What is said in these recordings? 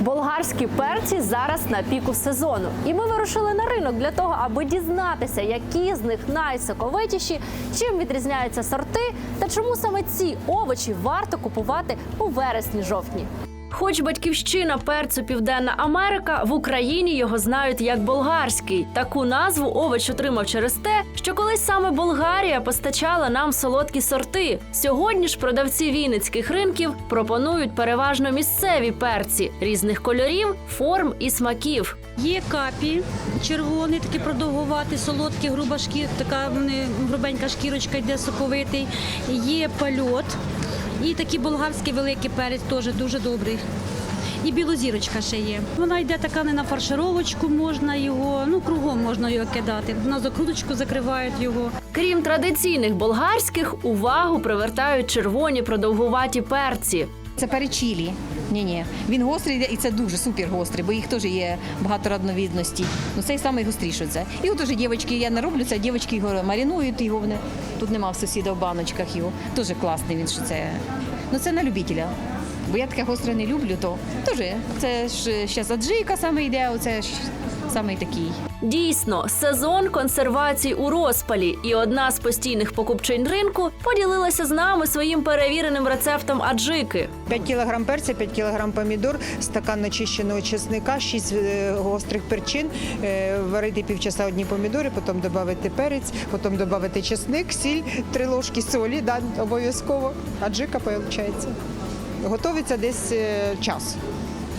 Болгарські перці зараз на піку сезону, і ми вирушили на ринок для того, аби дізнатися, які з них найсоковитіші, чим відрізняються сорти та чому саме ці овочі варто купувати у вересні-жовтні. Хоч батьківщина перцю Південна Америка в Україні його знають як болгарський. Таку назву овоч отримав через те, що колись саме Болгарія постачала нам солодкі сорти. Сьогодні ж продавці вінницьких ринків пропонують переважно місцеві перці різних кольорів, форм і смаків. Є капі червоний, такий продовгуватий, солодкий, груба шкір, така грубенька шкірочка йде соковитий. Є пальот. І такий болгарський великий перець теж дуже добрий. І білозірочка ще є. Вона йде така не на фаршировочку, можна його, ну кругом можна його кидати. На закруточку закривають його. Крім традиційних болгарських, увагу привертають червоні продовгуваті перці. Це перечілі. Ні, ні. Він гострий і це дуже супер гострий, бо їх теж є багато родновідності. Ну цей самий гостріший це. І от теж дівчатки, я не роблю це, дівчатки його маринують його. Вони. Тут нема в сусіда в баночках його. Дуже класний він, що це. Ну це на любителя. Бо я таке гостре не люблю, то теж це ж зараз аджика саме йде, оце ж саме такий. Дійсно, сезон консервацій у розпалі, і одна з постійних покупчинь ринку поділилася з нами своїм перевіреним рецептом аджики. 5 кг перця, 5 кг помідор, стакан начищеного чесника, 6 е, гострих перчин, е, варити півчаса одні помідори, потім додати перець, потім додати чесник, сіль, 3 ложки солі, да, обов'язково. Аджика виходить. Готовиться десь е, час.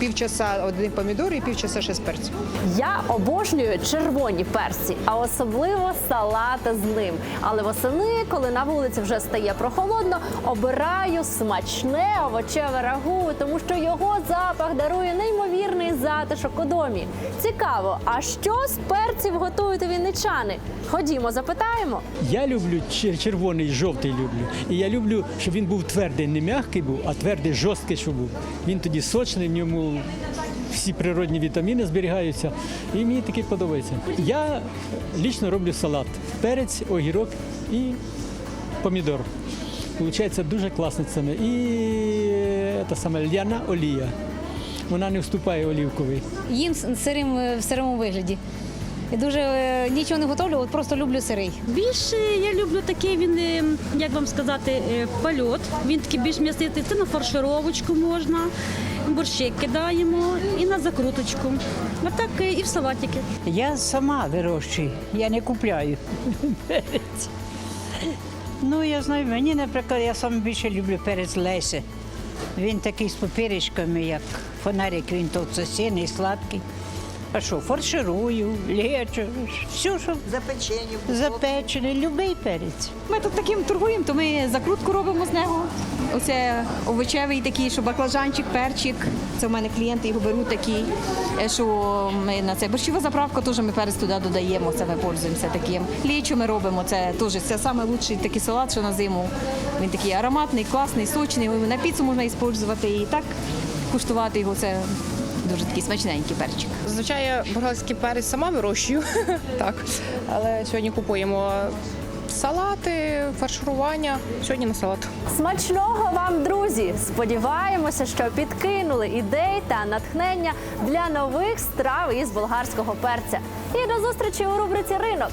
Півчаса один помідор і півчаса ще з перцю. Я обожнюю червоні перці, а особливо салати з ним. Але восени, коли на вулиці вже стає прохолодно, обираю смачне овочеве рагу, тому що його запах дарує неймовірний затишок у домі. Цікаво, а що з перців готують вінничани? Ходімо, запитаємо. Я люблю червоний, жовтий люблю. І я люблю, щоб він був твердий, не м'який був, а твердий, жорсткий, щоб був. Він тоді сочний, в ньому всі природні вітаміни зберігаються. І мені такий подобається. Я лічно роблю салат. Перець, огірок і помідор. Получається дуже класно це. І е, та саме ляна олія. Вона не вступає олівковий. їм сирим в сирому вигляді. І дуже е, нічого не готовлю, от просто люблю сирий. Більше я люблю такий він, е, як вам сказати, е, польот. Він такий більш м'ясистий. Це на фаршировочку можна, борщик кидаємо і на закруточку. А так е, і в салатики. Я сама вирощую, я не купляю. Ну, я знаю, мені, наприклад, я саме більше люблю перець Леся. Він такий з папірочками, як фонарик, він товстосінний, сладкий. А що, фарширую, лечу, все, що Запечені. запечений, любий перець. Ми тут таким торгуємо, то ми закрутку робимо з нього. Оце овочевий такий, що баклажанчик, перчик. Це в мене клієнти його беруть такі, е, що ми на це борщова заправка, теж ми перець туди додаємо, це ми пользуємося таким. Лічо ми робимо, це теж це найкращий такий салат, що на зиму. Він такий ароматний, класний, сочний. На піцу можна використовувати і так куштувати його. Це дуже такий смачненький перчик. Зазвичай я болгарський перець сама вирощую, так. Але сьогодні купуємо салати, фарширування. Сьогодні на салат. Смачного вам, друзі! Сподіваємося, що підкинули ідей та натхнення для нових страв із болгарського перця. І до зустрічі у рубриці Ринок.